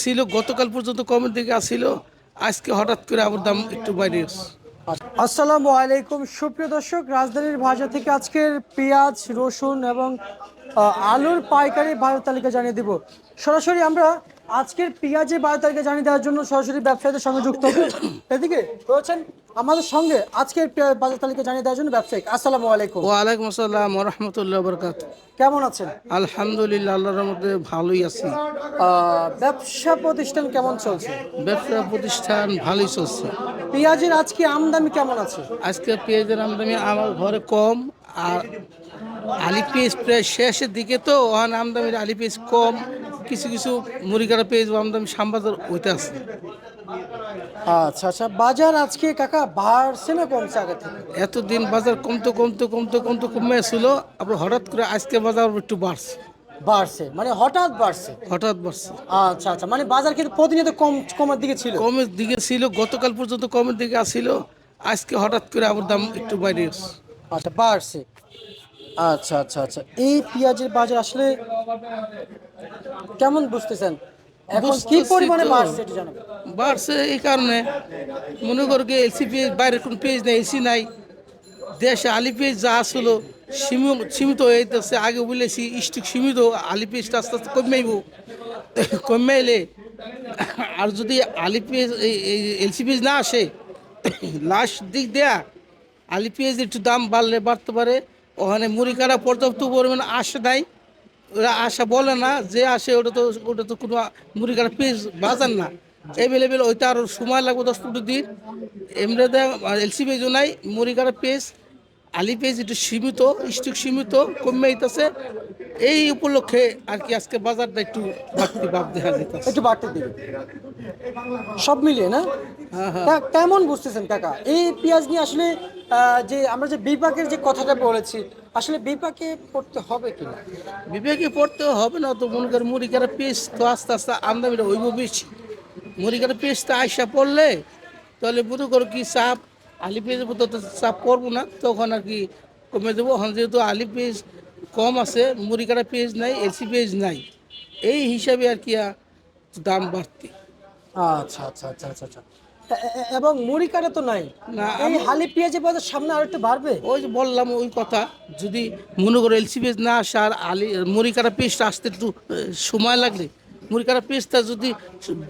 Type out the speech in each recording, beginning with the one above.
ছিল, গতকাল পর্যন্ত কমের দিকে আসছিল আজকে হঠাৎ করে আবার দাম একটু বাইরে। আসসালামু আলাইকুম। সুপ্রিয় দর্শক, রাজধানীর ভাষা থেকে আজকের পেঁয়াজ, রসুন এবং আলুর পাইকারি বাজার তালিকা জানিয়ে দিব। সরাসরি আমরা আজকের পেঁয়াজের বাজার তারিখে জানিয়ে দেওয়ার জন্য সরাসরি ব্যবসায়ীদের সঙ্গে যুক্ত। হব এদিকে রয়েছেন আমাদের সঙ্গে আজকের পেঁয়াজ বাজার তালিকা জানিয়ে দেওয়ার জন্য ব্যবসায়িক আসসালামু আলাইকুম। ওয়ালাইকুম আসসালাম রহমতুল্লাহ বরকাত কেমন আছেন? আলহামদুলিল্লাহ আল্লাহর মধ্যে ভালোই আছি। ব্যবসা প্রতিষ্ঠান কেমন চলছে? ব্যবসা প্রতিষ্ঠান ভালোই চলছে। পেঁয়াজের আজকে আমদানি কেমন আছে? আজকে পেঁয়াজের আমদানি আমার ঘরে কম আর আলি পেঁয়াজ প্রায় শেষের দিকে তো ওখানে আমদানির আলি পেঁয়াজ কম কিছু কিছু মুড়িকাটা পেঁয়াজ আমদানি সাম্বাজার ওইটা আছে। আচ্ছা আচ্ছা বাজার আজকে কাকা বাড়ছে না কমছে আগে থেকে? এতদিন বাজার কমতে কমতে কমতে কমতে কমে ছিল আবার হঠাৎ করে আজকে বাজার একটু বাড়ছে। বাড়ছে মানে হঠাৎ বাড়ছে? হঠাৎ বাড়ছে। আচ্ছা আচ্ছা মানে বাজার কিন্তু প্রতিনিয়ত কম কমার দিকে ছিল। কমের দিকে ছিল গতকাল পর্যন্ত কমের দিকে আসছিল আজকে হঠাৎ করে আবার দাম একটু বাইরে। আচ্ছা বাড়ছে। আচ্ছা আচ্ছা আচ্ছা। এই পেঁয়াজের বাজার আসলে কেমন বুঝতেছেন? এখন কি পরিমাণে বাড়ছে এটা জানাবেন বাড়ছে এই কারণে। মনে করো কি এলসি পেজ বাইরে কোনো পেজ নেই এসি নাই। দেশে আলি পেজ যা আসলো সীমিত সীমিত হয়ে যেতেছে আগে বলেছি স্টিক সীমিত আলি পেজটা আস্তে আস্তে কমাইব কমাইলে আর যদি আলি এই এলসি পেজ না আসে লাস্ট দিক দেয়া আলি পেঁয়াজ একটু দাম বাড়লে বাড়তে পারে। ওখানে মুড়ি কাটা পর্যাপ্ত পরিমাণে আসে নাই। ওরা আশা বলে না, যে আসে ওটা তো ওটা তো কোনো মুড়ি কাটা বাজান বাজার না। অ্যাভেলেবেল ওইটা আরও সময় লাগবে দশ পনেরো দিন। এমনিতে এলসিবি জোনাই নাই মুড়ি কাটা পেঁয়াজ আলি পেঁয়াজ একটু সীমিত স্টিক সীমিত কমে আইতেছে। এই উপলক্ষে আর কি আজকে বাজারটা একটু বাড়তি ভাব দেখা যেতেছে একটু বাড়তে দিবে। সব মিলিয়ে না? হ্যাঁ হ্যাঁ। কেমন বুঝতেছেন কাকা? এই পেঁয়াজ নিয়ে আসলে যে আমরা যে বিপাকের যে কথাটা বলেছি আসলে বিপাকে পড়তে হবে কি না? বিপাকে পড়তে হবে না তো মনে করে মুড়িকার পিস তো আস্তে আস্তে আমদানিটা হইব বেশি। মুড়িকার পিসটা আইসা পড়লে তাহলে মনে করো কি চাপ আলি পেঁয়াজের মতো তো চাপ পড়ব না তখন আর কি কমে দেবো এখন যেহেতু আলি পেঁয়াজ কম আছে মুড়িকাটা পেঁয়াজ নাই এলসি পেঁয়াজ নাই এই হিসাবে আর কি দাম বাড়তি। আচ্ছা আচ্ছা আচ্ছা আচ্ছা আচ্ছা। এবং মুড়ি কাটা তো নাই। না, এই হালি পেঁয়াজের বাজার সামনে আর একটু বাড়বে? ওই যে বললাম ওই কথা যদি মনে করো এলসি পেজ না আসে আর আলি মুড়িকাটা পেস্টটা আসতে একটু সময় লাগলে মুড়িকাটা পেস্টটা যদি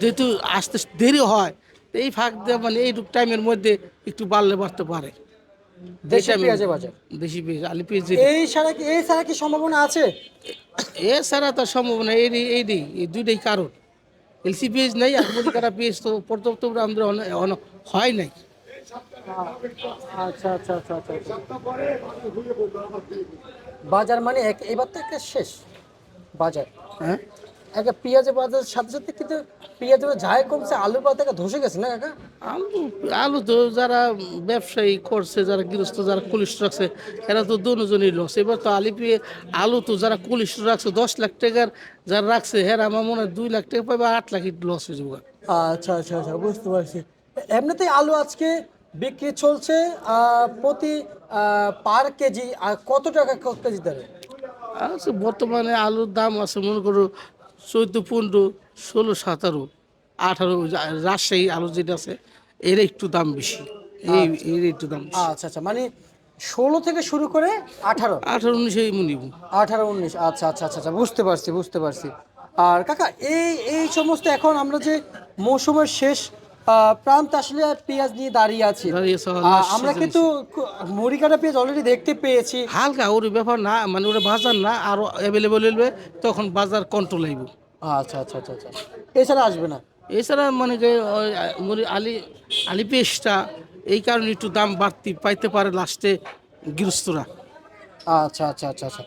যেহেতু আসতে দেরি হয় তো এই ফাঁক দিয়ে মানে এই টাইমের মধ্যে একটু বাড়লে বাড়তে পারে। দেশি আমি- পেঁয়াজের বাজার? দেশি পেঁয়াজ আলি পেঁয়াজ এই ছাড়া কি এই ছাড়া কি সম্ভাবনা আছে? এছাড়া তার সম্ভাবনা এই এই এই এই দুইটাই কারণ। এলসি নেই আর তো পর্যাপ্ত আমাদের হয় নাই। আচ্ছা আচ্ছা আচ্ছা আচ্ছা আচ্ছা। বাজার মানে এক- এবার তো একটা শেষ বাজার। হ্যাঁ? একটা পেঁয়াজের বাজার সাথে সাথে কিন্তু পেঁয়াজের ঝায় কমছে আলুর বাজার ধসে গেছে না কাকা? আলু আলু তো যারা ব্যবসায়ী করছে যারা গৃহস্থ যারা কুলিশ রাখছে এরা তো দুজনই লস এবার তো আলি পেয়ে আলু তো যারা কুলিশ রাখছে দশ লাখ টাকার যারা রাখছে হ্যাঁ আমার মনে হয় দুই লাখ টাকা পাবে আট লাখ লস হয়ে যাবে। আচ্ছা আচ্ছা আচ্ছা বুঝতে পারছি। এমনিতেই আলু আজকে বিক্রি চলছে প্রতি পার কেজি কত টাকা কেজি দরে? আচ্ছা বর্তমানে আলুর দাম আছে মনে করো চোদ্দ পনেরো ষোলো সতেরো আঠারো রাজশাহী আলো যেটা আছে এর একটু দাম বেশি। এই এর একটু দাম আচ্ছা আচ্ছা মানে ষোলো থেকে শুরু করে আঠারো? আঠারো উনিশ উনিশে মুনিব আঠারো উনিশ আচ্ছা আচ্ছা আচ্ছা আচ্ছা বুঝতে পারছি বুঝতে পারছি। আর কাকা এই এই সমস্ত এখন আমরা যে মৌসুমের শেষ প্রান্তে আসলে পেঁয়াজ নিয়ে দাঁড়িয়ে আছি। আমরা কিন্তু মুড়ি কাটা পেঁয়াজ অলরেডি দেখতে পেয়েছি। হালকা ওর ব্যাপার না মানে ওটা বাজার না আরও অ্যাভেলেবল হইবে তখন বাজার কন্ট্রোল আইব আচ্ছা আচ্ছা আচ্ছা আচ্ছা। এছাড়া আসবে না? এছাড়া মানে ওই মুড়ি আলি আলি পেস্টটা এই কারণে একটু দাম বাড়তি পাইতে পারে লাস্টে গৃহস্থরা। আচ্ছা আচ্ছা আচ্ছা আচ্ছা।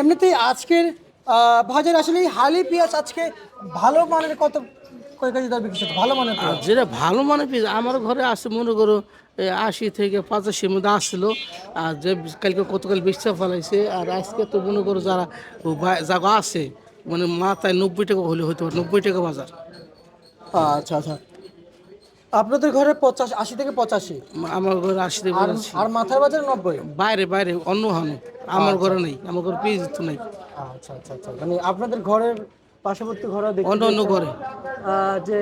এমনিতেই আজকের বাজার আসলে হালি পেঁয়াজ আজকে ভালো মানের কত কয় কেজি দর বিক্রি ভালো মানের যেটা ভালো মানে পিস আমার ঘরে আছে মনে করো আশি থেকে পঁচাশির মধ্যে আসছিল। আর যে কালকে কতকাল বিশ্বাস ফেলাইছে আর আজকে তো মনে করো যারা জায়গা আছে মানে মাথায় নব্বই টাকা হলে হতে পারে নব্বই টাকা বাজার। আচ্ছা আচ্ছা। আপনাদের ঘরে পঁচাশি আশি থেকে পঁচাশি? আমার ঘরে আশি থেকে আর পঁচাশি। আর মাথার বাজার নব্বই? বাইরে বাইরে অন্য হানো। আমার ঘরে নেই আমার ঘরে পেয়ে যেত নাই। আচ্ছা আচ্ছা আচ্ছা। মানে আপনাদের ঘরের পার্শ্ববর্তী ঘরে অন্য অন্য ঘরে। যে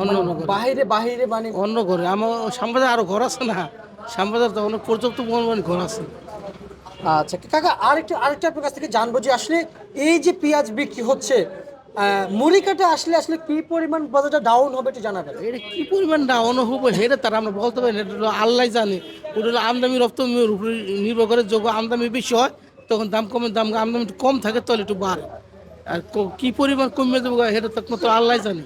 অন্য অন্য ঘরে। বাইরে বাইরে মানে অন্য ঘরে। আমার শ্যামবাজার আরও ঘর আছে না? শ্যামবাজার তো অনেক পর্যাপ্ত পরিমাণ ঘর আছে। আচ্ছা কাকা আরেকটা আরেকটা আপনার কাছ থেকে জানব যে আসলে এই যে পেঁয়াজ বিক্রি হচ্ছে মুড়ি কাটা আসলে আসলে কি পরিমাণ বাজারটা ডাউন হবে একটু জানাবেন? এটা কি পরিমাণ ডাউন হবে হেরে তারা আমরা বলতে পারি না এটা হলো আল্লাহ জানে। ওটা হলো আমদামি রপ্তানির উপরে নির্ভর করে যোগ আমদামি বেশি হয় তখন দাম কমে দাম আমদামি একটু কম থাকে তাহলে একটু বাড়ে। আর ক- পরিমাণ কমে দেবো সেটা তো একমাত্র আল্লাহ জানে।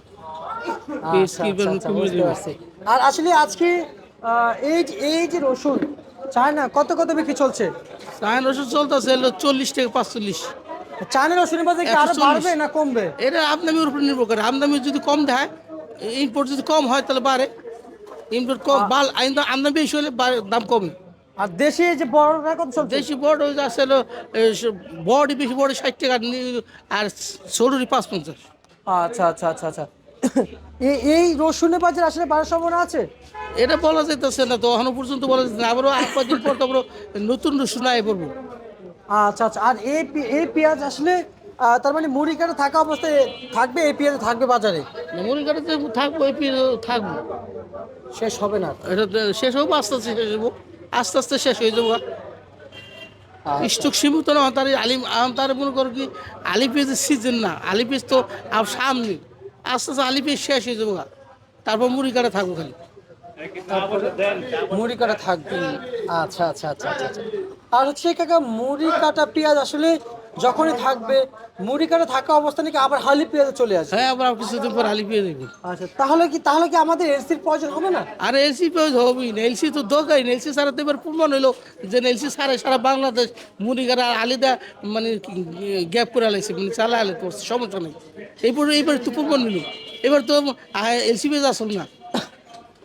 আচ্ছা, আচ্ছা। আর আসলে আজকে এই এই যে রসুন চায়না কত কত বিক্রি চলছে? চায়না ওষুধ চলতেছে চল্লিশ থেকে পাঁচচল্লিশ। চায়না রসুনের বাজার কি আরও বাড়বে না কমবে? এটা আমদামির উপর নির্ভর করে। আমদামি যদি কম দেয় ইম্পোর্ট যদি কম হয় তাহলে বাড়ে। ইম্পোর্ট কম বাল আমদামি বেশি হলে দাম কমে। আর দেশে যে বড়রা কত চলছে। দেশি বড় ওই আসলে বড়ি বেশি বড় ষাট টাকা আর সরুরি পাঁচ পঞ্চাশ। আচ্ছা আচ্ছা আচ্ছা আচ্ছা। এই রসুনের বাজার আসলে বাড়ার সম্ভাবনা আছে? এটা বলা যাইতেছে না তো এখনও পর্যন্ত বলা যাচ্ছে না। আবারও এক কদিন পর তো আবারও নতুন শোনায় পড়ব আচ্ছা আচ্ছা। আর এই এই পেঁয়াজ আসলে তার মানে মুড়ি কাটা থাকা অবস্থায় থাকবে এই পেঁয়াজ থাকবে বাজারে? করে যে থাকব এই পিরিয়ড থাকব। শেষ হবে না। এটা শেষ হব আস্তে আস্তে শেষ হব। আস্তে আস্তে শেষ হয়ে যাব স্টক সীমিত না তার আলিম তার মনে করো কি আলি পেঁয়াজের সিজন না আলি পেঁয়াজ তো সামনে আস্তে আস্তে আলি পেঁয়াজ শেষ হয়ে যাব। তারপর মুড়ি কাটা থাকব খালি মুড়ি কাটা থাকবে আচ্ছা আচ্ছা আচ্ছা আচ্ছা আচ্ছা। আর হচ্ছে কাকা মুড়ি কাটা পেঁয়াজ আসলে যখনই থাকবে মুড়ি কাটা থাকা অবস্থা নাকি আবার হালি পেঁয়াজ চলে আসে হ্যাঁ আবার কিছুদিন পর আলি পেঁয়াজ দেখব আচ্ছা তাহলে কি তাহলে কি আমাদের এলসির প্রয়োজন হবে না? আর এলসি পেঁয়াজ হবেই না এলসি তো দোকাই না এলসি সারা তো এবার প্রমাণ হইল যে এলসি সারা সারা বাংলাদেশ মুড়িগাড়া আলিদা মানে গ্যাপ করে আলাইছে মানে চালা আলে করছে সমস্যা নেই। এইবার এইবার তো প্রমাণ নিল এবার তো এলসি পেঁয়াজ আসল না।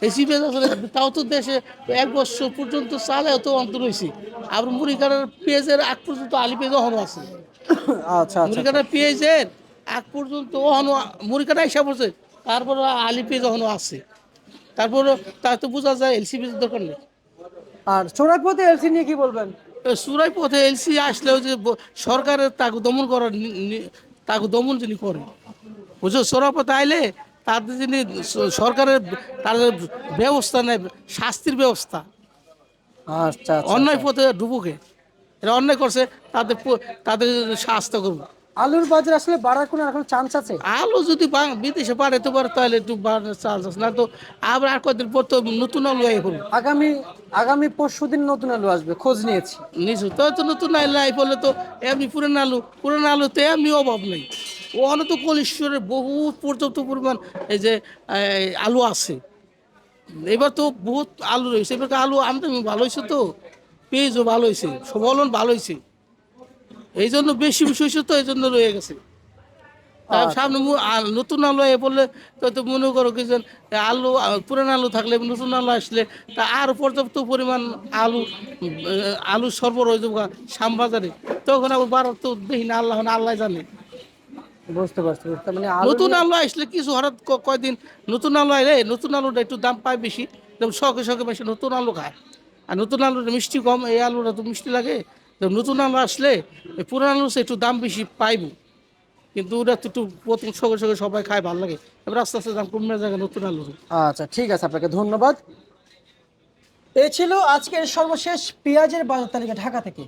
এলসি পেঁয়াজ আসলে তাও তো দেশে এক বছর পর্যন্ত চালে তো অন্তর হয়েছে আবার মুড়িগাড়ার পেঁয়াজের আগ পর্যন্ত আলি পেঁয়াজ এখনও আছে। আচ্ছা আচ্ছা মুড়িকাটা পেঁয়াজের আগ পর্যন্ত ওখানো মুড়িকাটা হিসাব করছে তারপর আলি পেঁয়াজ ওখানো আছে তারপর তা তো বোঝা যায় এলসি পেঁয়াজ দরকার নেই। আর চোরাইপথে এলসি নিয়ে কি বলবেন? সুরাই পথে এলসি আসলেও যে সরকারের তাকে দমন করার তাকে দমন যিনি করে বুঝছ? সোরা পথে আইলে তাদের যিনি সরকারের তাদের ব্যবস্থা নেয় শাস্তির ব্যবস্থা। আচ্ছা আচ্ছা অন্যায় পথে ডুবুকে এরা অন্যায় করছে তাদের তাদের শাস্তি করব। আলুর বাজার আসলে বাড়ার কোনো এখন চান্স আছে? আলু যদি বিদেশে পাঠাতে পারে তাহলে একটু বাড়ানোর চান্স আছে। না তো আবার আর কয়েকদিন পর তো নতুন আলু আই করব আগামী আগামী পরশু দিন নতুন আলু আসবে খোঁজ নিয়েছি। নিশ্চয় তো তো নতুন আলু আই পড়লে তো এমনি পুরান আলু পুরান আলু তো এমনি অভাব নেই। ও অনত কলেশ্বরের বহুত পর্যাপ্ত পরিমাণ এই যে আলু আছে। এবার তো বহুত আলু রয়েছে এবার আলু আমদানি ভালো হয়েছে তো। পেঁয়াজও ভালো হয়েছে ফলন ভালো হয়েছে এই জন্য বেশি বেশি হয়েছে তো এই জন্য রয়ে গেছে। তার সামনে নতুন আলু এ বললে তো মনে করো কি আলু পুরান আলু থাকলে নতুন আলু আসলে তা আর পর্যাপ্ত পরিমাণ আলু আলু সরবরাহ যাব শ্যামবাজারে। তখন আবার বাড়ার তো দেখি না আল্লাহ আল্লাহ জানে। বুঝতে পারছি মানে নতুন আলু আসলে কিছু হঠাৎ কয়দিন নতুন আলু আইলে নতুন আলুটা একটু দাম পায় বেশি যেমন শখে শখে বেশি নতুন আলু খায়। আর নতুন আলুটা মিষ্টি কম, এই আলুটা তো মিষ্টি লাগে। তো নতুন আলু আসলে এই পুরান আলু একটু দাম বেশি পাইব। কিন্তু ওটা তো একটু প্রথম সঙ্গে সঙ্গে সবাই খায়, ভালো লাগে। এবার আস্তে আস্তে দাম কমে যায় নতুন আলুর আচ্ছা ঠিক আছে, আপনাকে ধন্যবাদ। এ ছিল আজকের সর্বশেষ পেঁয়াজের বাজার তালিকা ঢাকা থেকে।